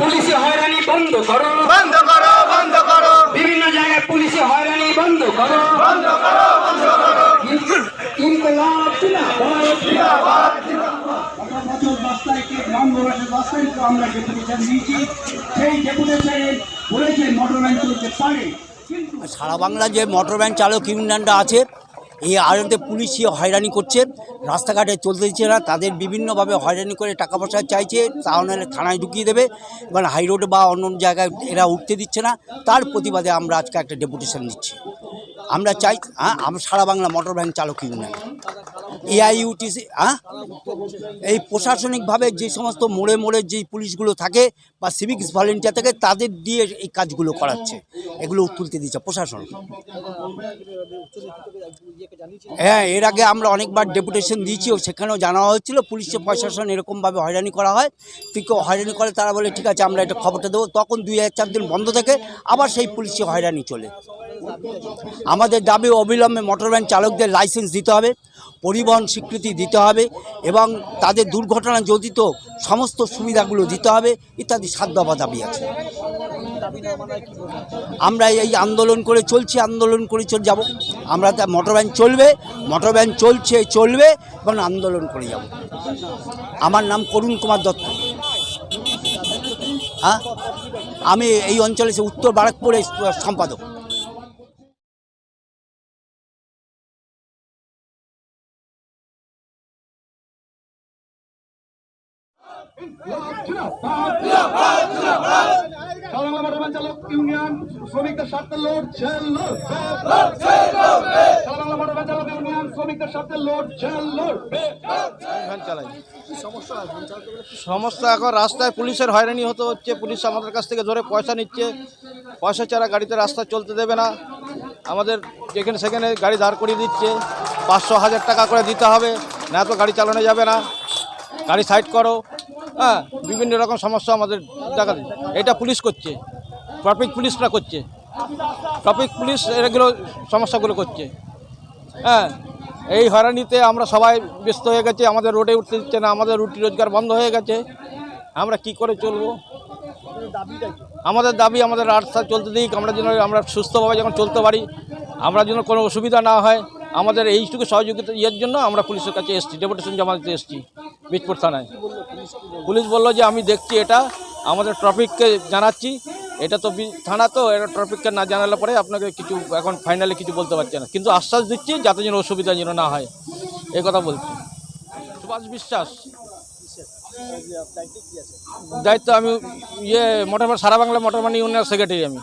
পুলিশি হয়রানি বন্ধ করো। বন্ধ করো বন্ধ করো। বিভিন্ন জায়গায় পুলিশি হয়রানি বন্ধ করো। বন্ধ করো বন্ধ করো। ইনকলাব জিন্দাবাদ। বছর দশ তারিখে গ্রাম প্রবাসের দশ তারিখে আমরা ডেপুটেশন দিয়েছি সেই ডেপুটেশনে বলেছে মোটর ভ্যান চলতে পারে সারা বাংলা যে মোটর ভ্যান চালক ইউনিয়নটা আছে এই আড়তে পুলিশই হয়রানি করছে। রাস্তাঘাটে চলতে দিচ্ছে না। তাদের বিভিন্নভাবে হয়রানি করে টাকা পয়সা চাইছে তাহলে থানায় ঢুকিয়ে দেবে। এবার হাই রোড বা অন্য অন্য জায়গায় এরা উঠতে দিচ্ছে না। তার প্রতিবাদে আমরা আজকে একটা ডেপুটেশন দিচ্ছি আমরা চাই হ্যাঁ আমরা সারা বাংলা মোটর ভ্যান চালক ইউনিয়ন এআইইউটিসি হ্যাঁ এই প্রশাসনিকভাবে যে সমস্ত মোড়ে মোড়ে যেই পুলিশগুলো থাকে বা সিভিক্স ভলেন্টিয়ার থাকে, তাদের দিয়ে এই কাজগুলো করাচ্ছে। এগুলো তুলতে দিচ্ছে প্রশাসন। হ্যাঁ এর আগে আমরা অনেকবার ডেপুটেশন দিয়েছি, ও সেখানেও জানা হয়েছিল পুলিশের প্রশাসন এরকমভাবে হয়রানি করা হয়। কেউ হয়রানি করে, তারা বলে, ঠিক আছে, আমরা এটা খবরটা দেবো। তখন দুই এক চার দিন বন্ধ থাকে আবার সেই পুলিশে হয়রানি চলে। আমাদের দাবি অবিলম্বে মোটর ভ্যান চালকদের লাইসেন্স দিতে হবে। পরিবহন স্বীকৃতি দিতে হবে এবং তাদের দুর্ঘটনা জড়িত সমস্ত সুবিধাগুলো দিতে হবে ইত্যাদি সাত দফা দাবি আছে। আমরা এই আন্দোলন করে চলছি, আন্দোলন করে চলে, যাব। আমরা তা মোটর ভ্যান চলবে মোটর ভ্যান চলছে, চলবে এবং আন্দোলন করে যাব। আমার নাম করুণ কুমার দত্ত। হ্যাঁ? আমি এই অঞ্চলে উত্তর বারাকপুরের সম্পাদক। চালাই সমস্যা এখন রাস্তায় পুলিশের হয়রানি হতে হচ্ছে। পুলিশ আমাদের কাছ থেকে ধরে পয়সা নিচ্ছে। পয়সা ছাড়া গাড়িতে রাস্তা চলতে দেবে না। আমাদের যেখানে সেখানে গাড়ি দাঁড় করিয়ে দিচ্ছে। পাঁচশো হাজার টাকা করে দিতে হবে। না তো গাড়ি চালানো যাবে না। গাড়ি সাইড করো হ্যাঁ বিভিন্ন রকম সমস্যা আমাদের দেখা এটা পুলিশ করছে, ট্রাফিক পুলিশরা করছে। ট্রাফিক পুলিশ এগুলো সমস্যাগুলো করছে। হ্যাঁ এই হয়রানিতে আমরা সবাই ব্যস্ত হয়ে গেছে, আমাদের রোডে উঠতে দিচ্ছে না, আমাদের রুটি রোজগার বন্ধ হয়ে গেছে। আমরা কি করে চলবো? আমাদের দাবি আমাদের রাস্তা চলতে দিক, আমরা যেন, আমরা সুস্থভাবে যখন চলতে পারি, আমরা যেন কোনো অসুবিধা না হয়। আমাদের এইটুকু সহযোগিতা, ইয়ের জন্য আমরা পুলিশের কাছে এসেছি, ডেপুটেশন জমা দিতে এসেছি। বীজপুর থানায়। পুলিশ বলল যে, আমি দেখছি এটা, আমাদের ট্রাফিককে জানাচ্ছি। এটা তো থানা তো, এটা ট্রাফিককে না জানালে পরে আপনাকে কিছু, এখন ফাইনালি কিছু বলতে পারছে না। কিন্তু আশ্বাস দিচ্ছি, যাতে যেন অসুবিধা যেন না হয়। এই কথা বলছি। সুভাষ বিশ্বাস। দায়িত্ব আমি ইয়ে মোটর সারা বাংলা মোটর মানি ইউনিয়ন সেক্রেটারি আমি।